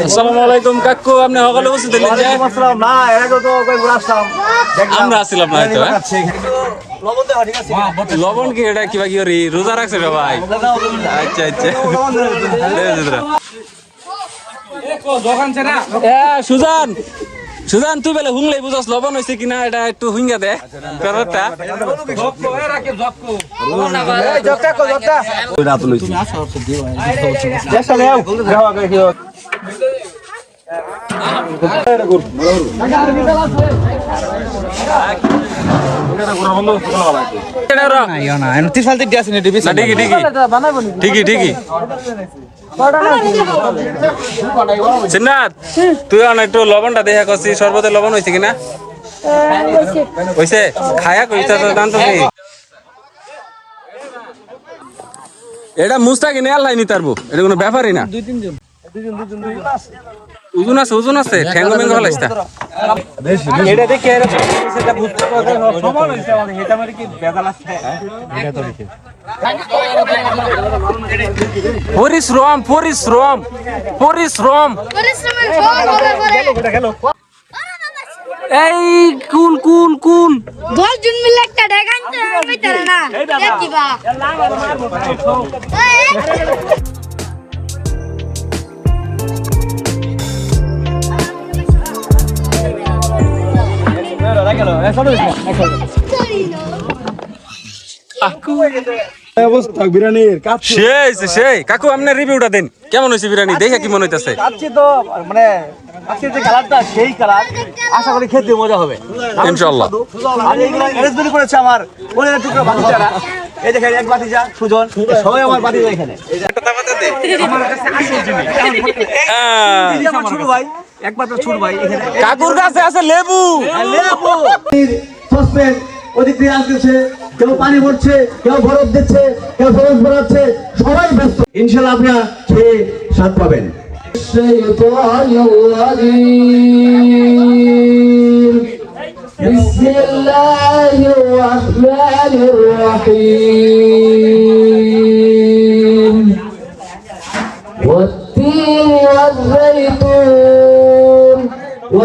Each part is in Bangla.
আসসালামু আলাইকুম কাকু আপনি সকালে বসে দিলেন যে না এর আগে তো কয়েকবার আসলাম আমরা আসছিলাম না হয়তো? লবণ কি এটা কিবা কি রোজা রাখছে ভাই? আচ্ছা আচ্ছা। সুজান! সুজান তুই বেলে হুংলাই বুঝাস লবণ হয়েছে কিনা এটা একটু হুঙ্গা দে। না, ঠিকই ঠিকই সিন্নাত, তুই একটু লবণটা দেখা করছিস সর্বতে লবণ হয়েছে কিনা? হয়েছে? খায়া কইতে তো কি? এটা মুস্তা কিনে আল্লাহ নি তারবো, এটা কোনো ব্যাপারই না। ওজন আছে ওজন আছে। ঠ্যাঙ্গো মেঙ্গো হলাইছে এটা দেখে এরা সেটা বুঝতে পারবে সমান হয়েছে মানে এটা মানে কি বেজাল আছে পরিশ্রম পরিশ্রম পরিশ্রম। পরিশ্রমের ফল হবে পরে এই কুল কুল কুল। দশ জন মিলে একটা আনতে পারে না। দেখিবা। কাকু আপনার রিভিউটা দেন। কেমন হয়েছে বিরিয়ানি? দেখে কি মনে হইতাছে? তো মানে আজকের যে কালারটা সেই কালার আশা করি খেতে মজা হবে। ইনশাআল্লাহ। আমি এগুলো অ্যারেঞ্জমেন্ট করেছে আমার ওদের টুকরো বাতিজারা এই দেখেন এক বাতিজা সুজন। সবাই আমার বাতিজা এখানে। হ্যাঁ। ছোট ভাই। একমাত্র ছোট ভাই এখানে কাকুর কাছে আছে লেবু লেবু সসপেন ওদিক দিয়ে আসতেছে কেউ পানি ভরছে কেউ বরফ দিচ্ছে কেউ বরফ ভরাচ্ছে সবাই ব্যস্ত ইনশাল্লাহ আপনারা খেয়ে স্বাদ পাবেন بسم الله الرحمن الرحيم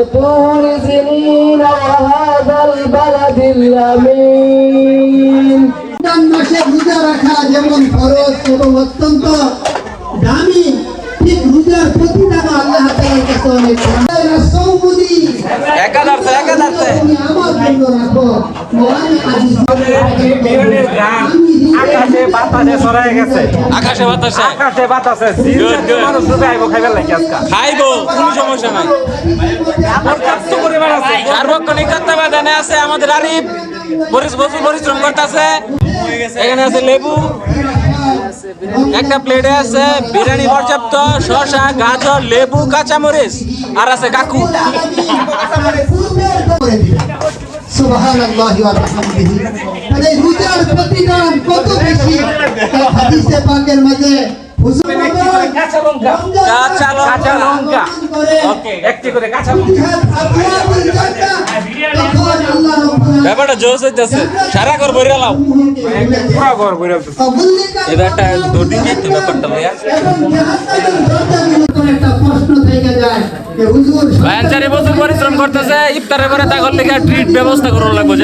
وطور سنين وهذا البلد الأمين রমজান মাসে রোজা রাখা যেমন ফরজ এবং অত্যন্ত দামি ঠিক রোজার প্রতি টাকা আল্লাহ তাআলার কাছে অনেক আকাশে বাতাসে। ছড়ায় গেছে আকাশে বাতাসে। আকাশে বাতাসে Good, good. মানুষ রোজা আইবো খাইবার লাগে আজকে? খাইবো কোনো সমস্যা নাই। আছে সার্বক্ষণিক তত্ত্বাবধানে আছে আমাদের আরিফ। পরিশ- প্রচুর পরিশ্রম করতেছে। এখানে আছে লেবু। একটা প্লেটে আছে বিরিয়ানি পর্যাপ্ত শসা গাজর লেবু কাঁচামরিচ আর আছে কাকু। সুবহানাল্লাহি ওয়া বিহামদিহি। মানে রোজার প্রতিদান কত বেশি? হাদিসে পাকের মাঝে কাঁচা লঙ্কা। একটি করে কাঁচা রাব্বুল ব্যাপারটা জোশ হইতেছে সারা ঘর বইরা লাও। পুরা ঘর বইরা এবার একটা দুদিন যাইতে ব্যাপারটা ভাইয়া ভাইয়ান চারি বছর পরিশ্রম করতেছে ইফতারের পরে তাগর লেগে ট্রিট ব্যবস্থা করার লাগবে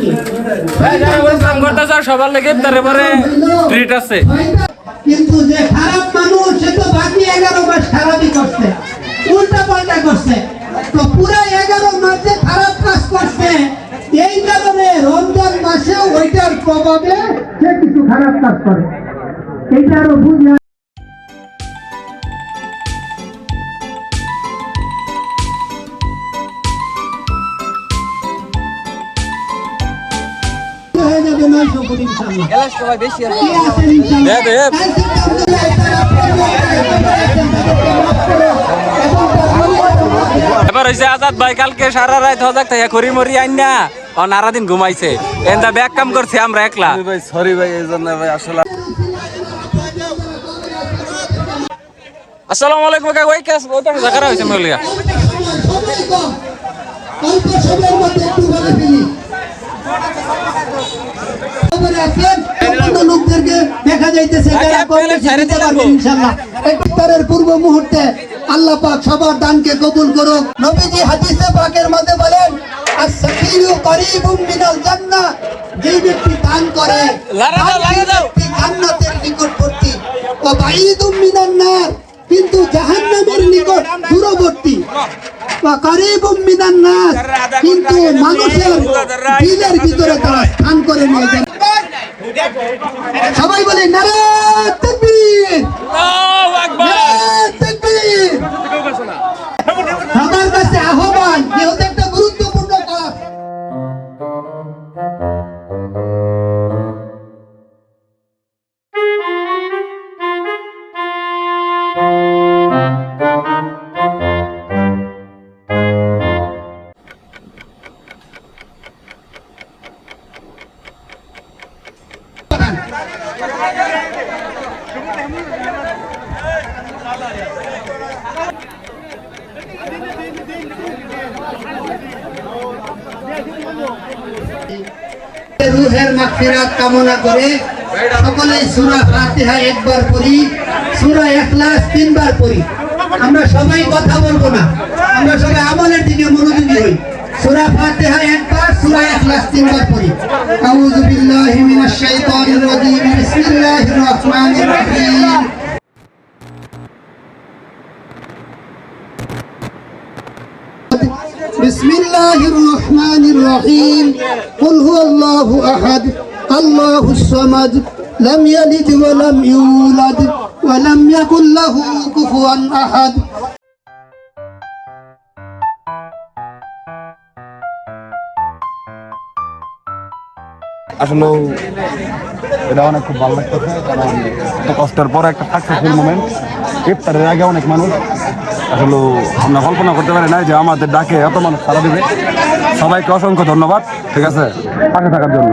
কি? পরিশ্রম করতেছে সবার লেগে ইফতারের পরে ট্রিট আছে। কিন্তু যে খারাপ মানুষ সে তো বাকি এগারো মাস খারাপই করছে উল্টা পাল্টা করছে। তো পুরো এগারো মাসে খারাপ কাজ করছে এই কারণে রমজান মাসে ওইটার প্রভাবে সে কিছু খারাপ কাজ করে। এইটারও বুঝে এবার হইছে আজাদ ভাই কালকে সারা রাত হজাক থেকে খড়ি মরি আইন না ও নারা দিন ঘুমাইছে। এন্দা ব্যাক কাম করছে আমরা একলা। ভাই সরি ভাই এই জন্য ভাই আসলে আসসালামু আলাইকুম কাকা ওই কাজ পাশে জায়গা হইছে মলিয়া অল্প সময়ের মধ্যে একটু বলে ফেলি। আছেন সম্পূর্ণ লোকদেরকে দেখা যাইতেছে ইনশাআল্লাহ। ইফতারের পূর্ব মুহূর্তে আল্লাহ পাক সবার দানকে কবুল করুক। নবীজি হাদিসে পাকের মধ্যে বলেন qaribun minal জান্নাহ। যে ব্যক্তি দান করে জান্নাতের নিকটবর্তী। ও বাঈদুম মিনান নার কিন্তু জাহান্নামের নিকট দূরবর্তী। কারিবুম কিন্তু মানুষের দিলের ভিতরে তারা স্থান করে নিয়ে সবাই বলে রুহের মাগফিরাত কামনা করে সকলে সূরা ফাতিহা একবার পড়ি, সূরা ইখলাস তিনবার পড়ি। আমরা সবাই কথা বলব না, আমরা সবাই আমলের দিকে মনোযোগী হই। সূরা ফাতিহা একবার সূরা ইখলাস তিনবার পড়ি আউযু বিল্লাহি মিনাশ শাইতানির রাজীম বিসমিল্লাহির রহমানির রহিম بسم الله الرحمن الرحيم قل هو الله أحد الله الصمد لم يلد ولم يولد ولم يكن له كفوا أحد আসলে এটা অনেক খুব ভালো লাগতেছে, কারণ এত কষ্টের পর একটা সাকসেসফুল মুমেন্ট ইফতারের আগে অনেক মানুষ আসলে আমরা কল্পনা করতে পারি না যে আমাদের ডাকে এত মানুষ সারা দেবে। সবাইকে অসংখ্য ধন্যবাদ, ঠিক আছে? পাশে থাকার জন্য।